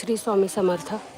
श्री स्वामी समर्थ.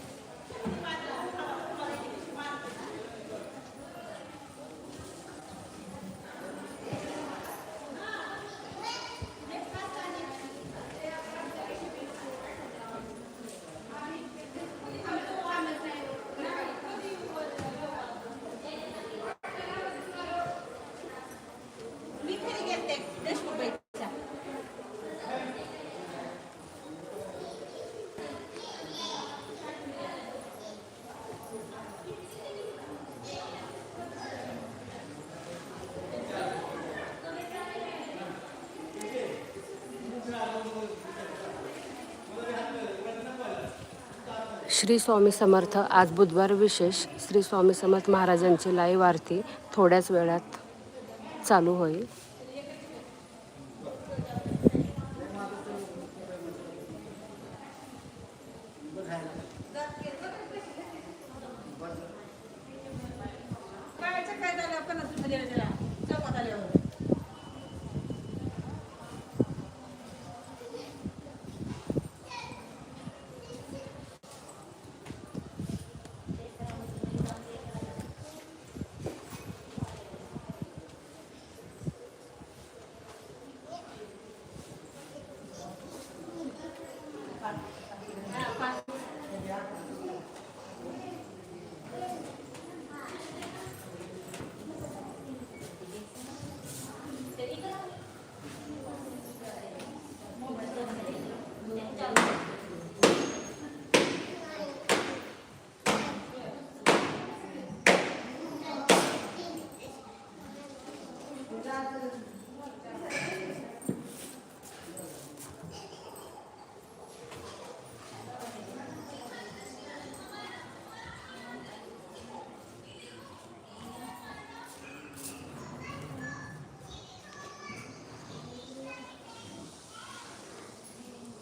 श्री स्वामी समर्थ आज बुधवार विशेष श्री स्वामी समर्थ महाराजांची लाईव्ह आरती थोड्याच वेळात चालू होईल.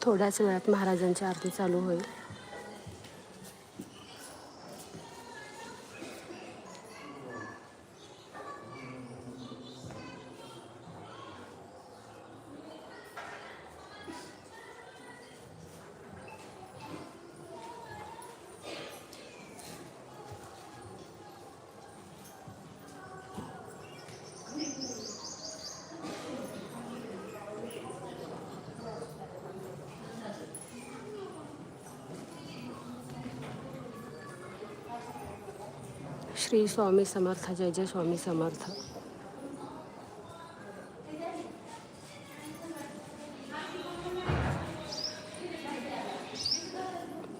थोड्याच वेळात महाराजांची आरती चालू होईल. श्री स्वामी समर्थ जय जय स्वामी समर्थ.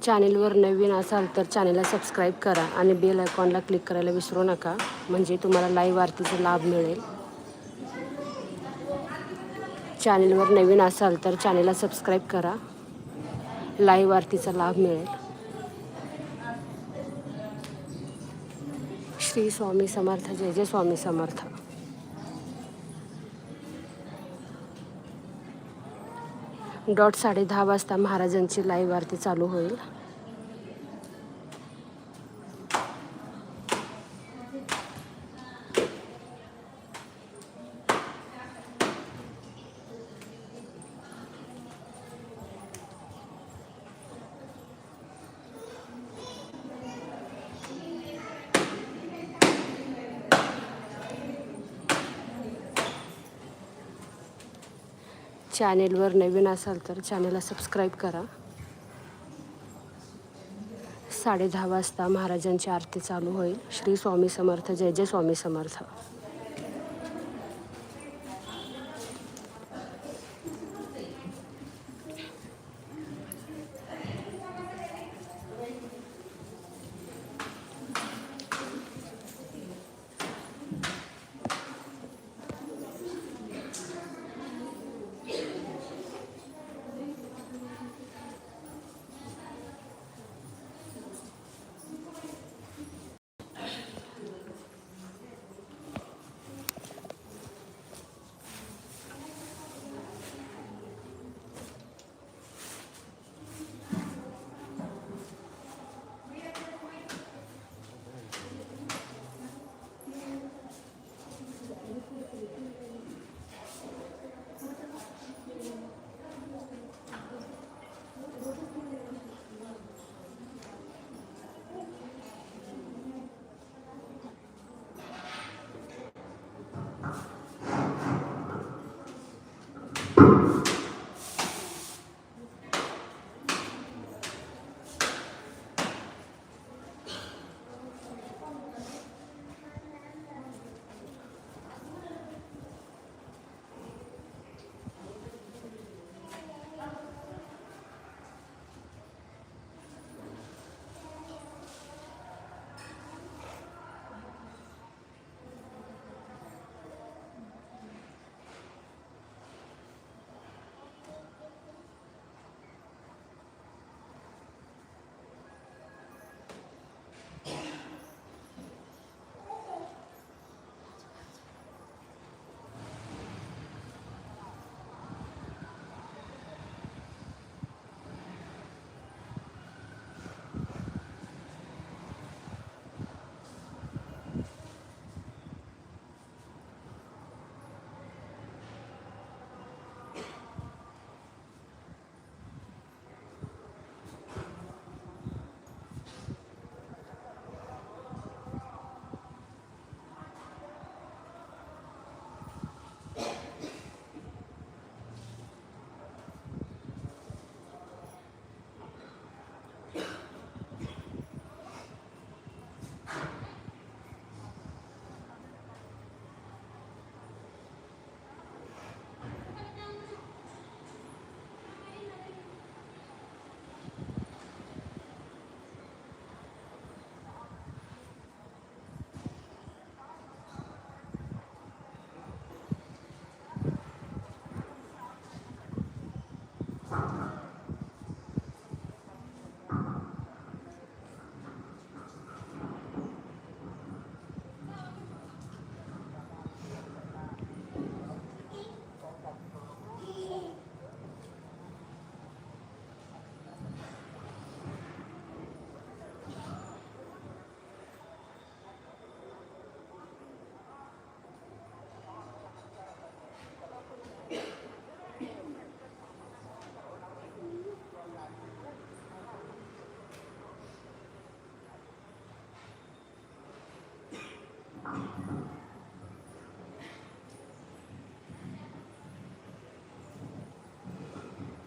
चॅनेलवर नवीन असाल तर चॅनेलला सबस्क्राईब करा आणि बेल आयकॉनला क्लिक करायला विसरू नका. म्हणजे तुम्हाला लाईव्ह आरतीचा लाभ मिळेल. चॅनेलवर नवीन असाल तर चॅनेलला सबस्क्राईब करा. लाईव्ह आरतीचा लाभ मिळेल. श्री स्वामी समर्थ जय जय स्वामी समर्थ. डॉट साडे दहा वाजता महाराजांची लाईव्ह आरती चालू होईल. चॅनेलवर नवीन असाल तर चॅनेलला सबस्क्राईब करा. साडे दहा वाजता महाराजांची आरती चालू होईल. श्री स्वामी समर्थ जय जय स्वामी समर्थ.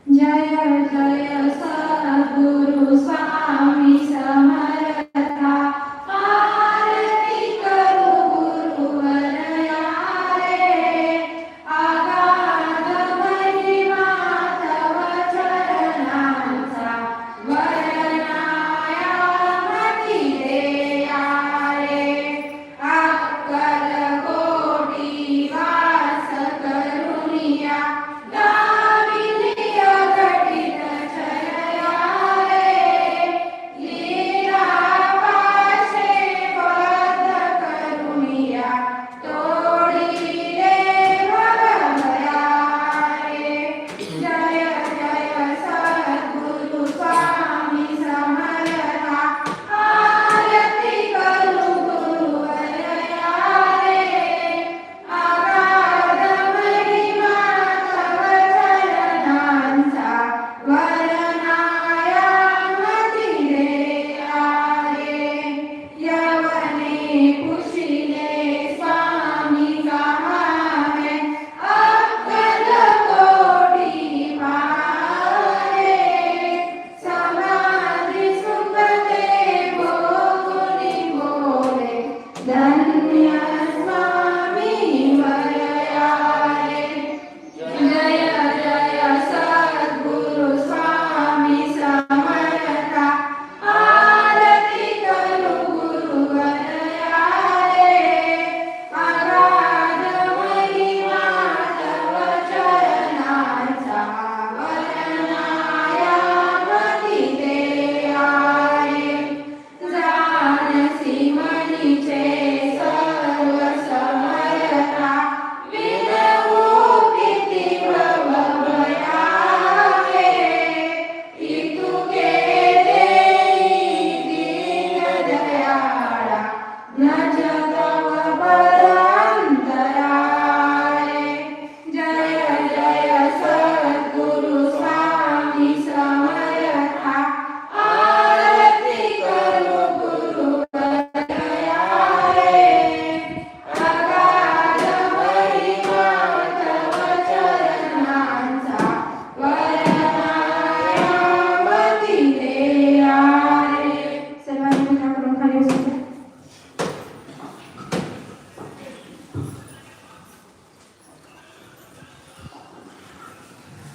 जय जय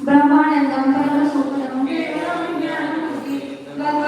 ब्रह्मानंदम परम सुखम ज्ञान ज्ञान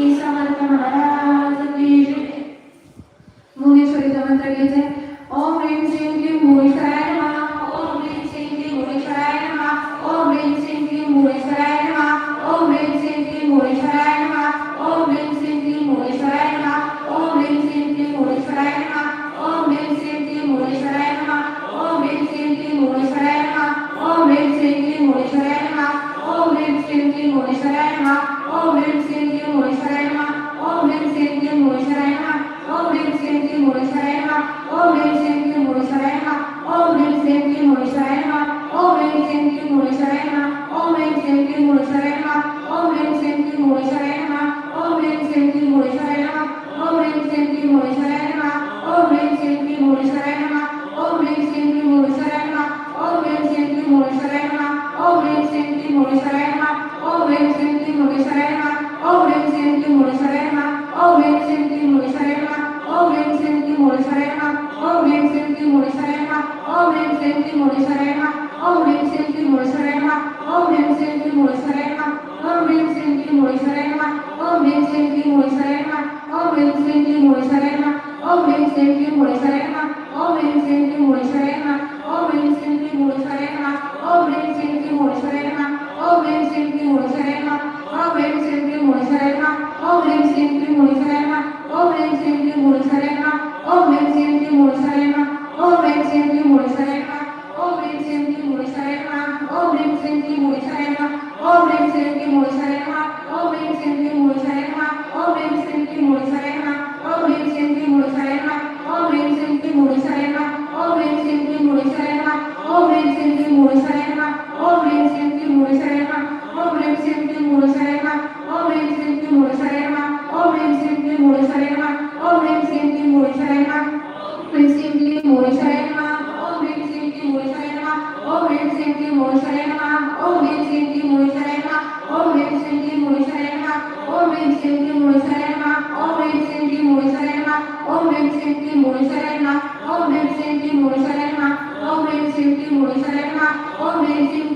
മുഴുവൻ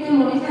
que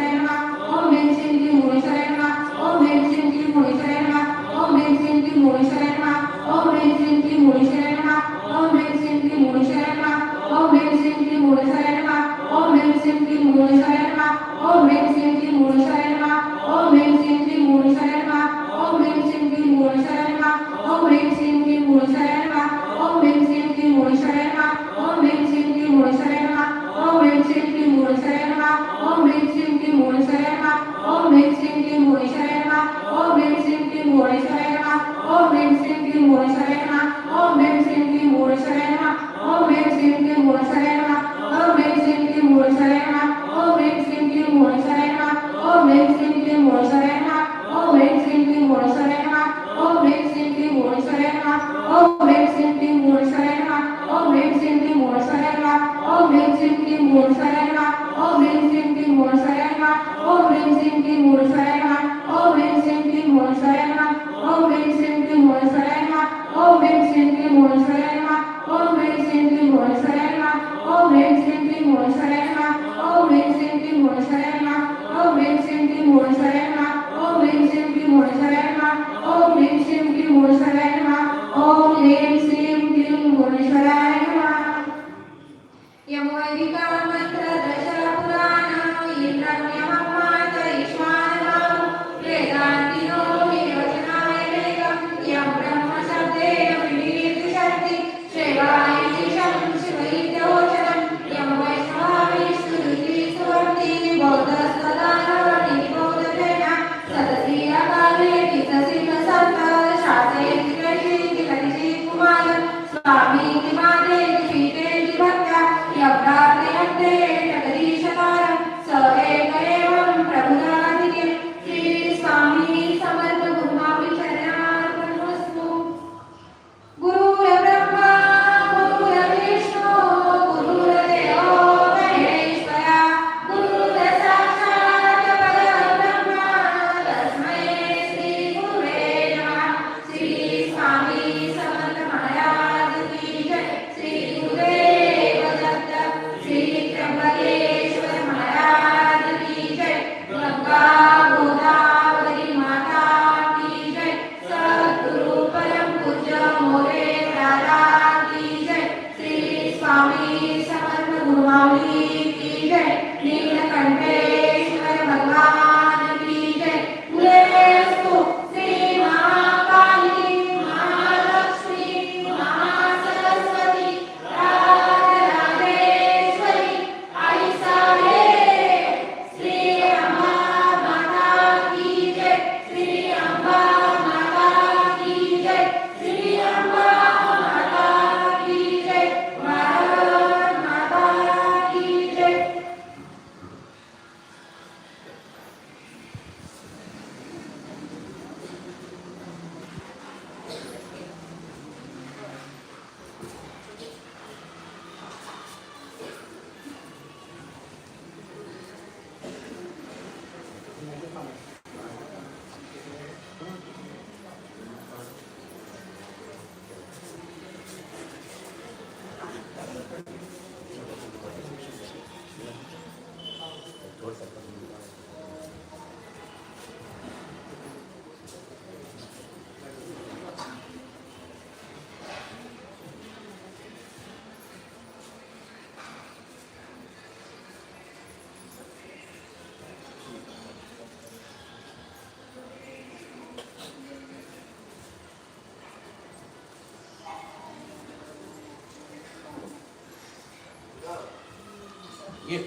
Yeah.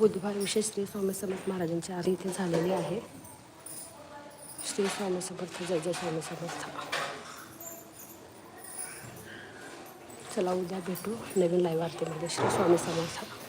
बुधवार विशेष श्री स्वामी समर्थ महाराजांची आरती इथे झालेली आहे. श्री स्वामी समर्थ जय जय स्वामी समर्थ. चला उद्या भेटू नवीन लाईव्ह आरतीमध्ये. श्री स्वामी समर्थ.